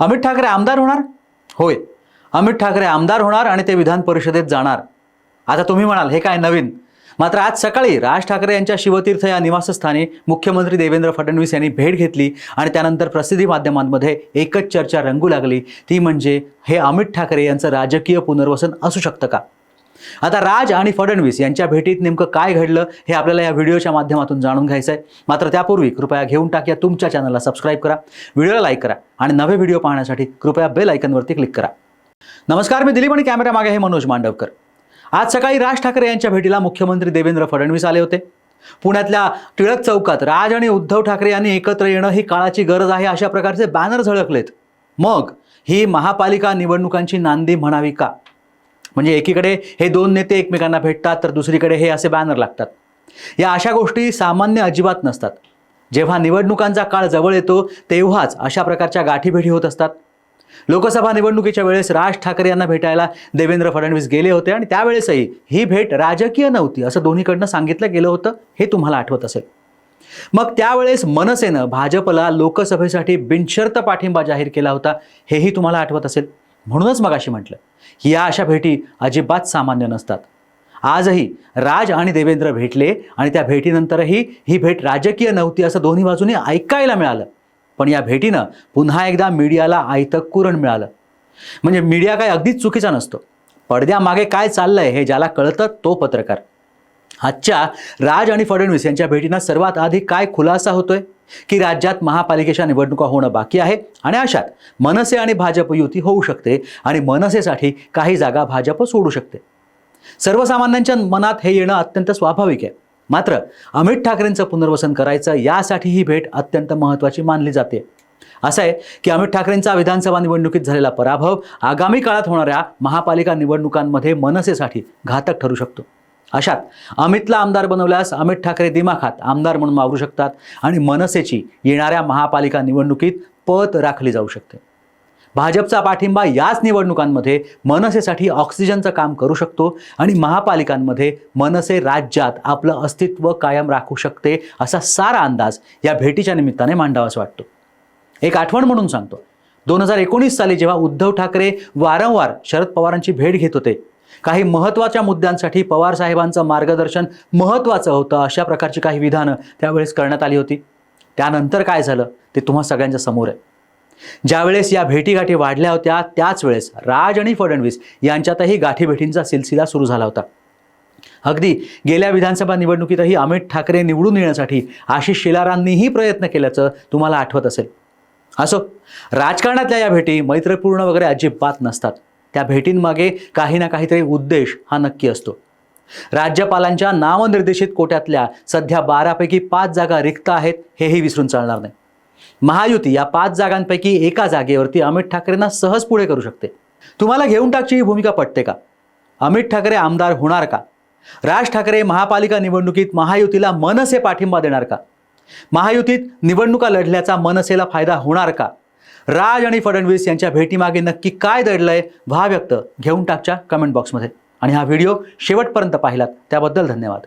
अमित ठाकरे आमदार होणार? होय. अमित ठाकरे आमदार होणार आणि ते विधान परिषदेत जाणार. आता तुम्ही म्हणाल हे काय नवीन? मात्र आज सकाळी राज ठाकरे यांच्या शिवतीर्थ या निवासस्थानी मुख्यमंत्री देवेंद्र फडणवीस यांनी भेट घेतली आणि त्यानंतर प्रसिद्धी माध्यमांमध्ये एकच चर्चा रंगू लागली. ती म्हणजे हे अमित ठाकरे यांचं राजकीय पुनर्वसन असू शकतं का? आता राज आणि फडणवीस यांच्या भेटीत नेमकं काय घडलं हे आपल्याला या व्हिडिओच्या माध्यमातून जाणून घ्यायचं आहे. मात्र त्यापूर्वी कृपया घेऊन टाक्या तुमच्या चॅनलला सबस्क्राईब करा व्हिडिओला लाईक करा आणि नवे व्हिडिओ पाहण्यासाठी कृपया बेल आयकनवरती क्लिक करा. नमस्कार मी दिलीप आणि कॅमेरा मागे आहे मनोज मांडवकर. आज सकाळी राज ठाकरे यांच्या भेटीला मुख्यमंत्री देवेंद्र फडणवीस आले होते. पुण्यातल्या टिळक चौकात राज आणि उद्धव ठाकरे यांनी एकत्र येणं ही काळाची गरज आहे अशा प्रकारचे बॅनर झळकलेत. मग ही महापालिका निवडणुकांची नांदी म्हणावी का? म्हणजे एकीकडे हे दोन नेते एकमेकांना भेटतात तर दुसरीकडे हे असे बॅनर लागतात. या अशा गोष्टी सामान्य अजिबात नसतात. जेव्हा निवडणुकांचा काळ जवळ येतो तेव्हाच अशा प्रकारच्या गाठीभेटी होत असतात. लोकसभा निवडणुकीच्या वेळेस राज ठाकरे यांना भेटायला देवेंद्र फडणवीस गेले होते आणि त्यावेळेसही ही भेट राजकीय नव्हती असं दोन्हीकडनं सांगितलं गेलं होतं हे तुम्हाला आठवत असेल. मग त्यावेळेस मनसेनं भाजपला लोकसभेसाठी बिनशर्त पाठिंबा जाहीर केला होता हेही तुम्हाला आठवत असेल. म्हणूनच मग अशी म्हटलं या अशा भेटी अजिबात सामान्य नसतात. आजही राज आणि देवेंद्र भेटले आणि त्या भेटीनंतरही ही भेट राजकीय नव्हती असं दोन्ही बाजूनी ऐकायला मिळालं. पण या भेटीनं पुन्हा एकदा मीडियाला आयतं कुरण मिळालं. म्हणजे मीडिया काय अगदीच चुकीचा नसतो. पडद्यामागे काय चाललंय हे ज्याला कळतं तो पत्रकार. आजच्या राज आणि फडणवीस यांच्या भेटीनं सर्वात आधी काय खुलासा होतोय? की राज्यात महापालिकेच्या निवडणुका होणं बाकी आहे आणि अशात मनसे आणि भाजप युती होऊ शकते आणि मनसेसाठी काही जागा भाजप सोडू शकते. सर्वसामान्यांच्या मनात हे येणं अत्यंत स्वाभाविक आहे. मात्र अमित ठाकरेंचं पुनर्वसन करायचं यासाठी ही भेट अत्यंत महत्त्वाची मानली जाते. असं आहे की अमित ठाकरेंचा विधानसभा निवडणुकीत झालेला पराभव आगामी काळात होणाऱ्या महापालिका निवडणुकांमध्ये मनसेसाठी घातक ठरू शकतो. अशात अमितला आमदार बनवल्यास अमित ठाकरे दिमाखात आमदार म्हणून वावरू शकतात आणि मनसेची येणाऱ्या महापालिका निवडणुकीत पत राखली जाऊ शकते. भाजपचा पाठिंबा याच निवडणुकांमध्ये मनसेसाठी ऑक्सिजनचं काम करू शकतो आणि महापालिकांमध्ये मनसे राज्यात आपलं अस्तित्व कायम राखू शकते असा सारा अंदाज या भेटीच्या निमित्ताने मांडावासा वाटतो. एक आठवण म्हणून सांगतो. दोन हजार एकोणीस साली जेव्हा उद्धव ठाकरे वारंवार शरद पवारांची भेट घेत होते काही महत्त्वाच्या मुद्द्यांसाठी पवार साहेबांचं मार्गदर्शन महत्त्वाचं होतं अशा प्रकारची काही विधानं त्यावेळेस करण्यात आली होती. त्यानंतर काय झालं? ते तुम्हा सगळ्यांच्या समोर आहे. ज्यावेळेस या भेटीगाठी वाढल्या होत्या त्याच वेळेस राज आणि फडणवीस यांच्यातही गाठीभेटींचा सिलसिला सुरू झाला होता. अगदी गेल्या विधानसभा निवडणुकीतही अमित ठाकरे निवडून येण्यासाठी आशिष शेलारांनीही प्रयत्न केल्याचं तुम्हाला आठवत असेल. असो राजकारणातल्या या भेटी मैत्रीपूर्ण वगैरे अजिबात नसतात. त्या भेटींमागे काही ना काहीतरी उद्देश हा नक्की असतो. राज्यपालांच्या नामनिर्देशित कोट्यातल्या सध्या बारापैकी पाच जागा रिक्त आहेत हेही विसरून चालणार नाही. महायुती या पाच जागांपैकी एका जागेवरती अमित ठाकरेंना सहज पुढे करू शकते. तुम्हाला घेऊन टाकची ही भूमिका पटते का? अमित ठाकरे आमदार होणार का? राज ठाकरे महापालिका निवडणुकीत महायुतीला मनसे पाठिंबा देणार का? महायुतीत निवडणुका लढल्याचा मनसेला फायदा होणार का? राज आणि फडणवीस यांच्या भेटीमागे नक्की काय दडलंय व्हा व्यक्त. घेऊन टाकच्या कमेंट बॉक्समध्ये आणि हा व्हिडिओ शेवटपर्यंत पाहिलात. त्याबद्दल धन्यवाद.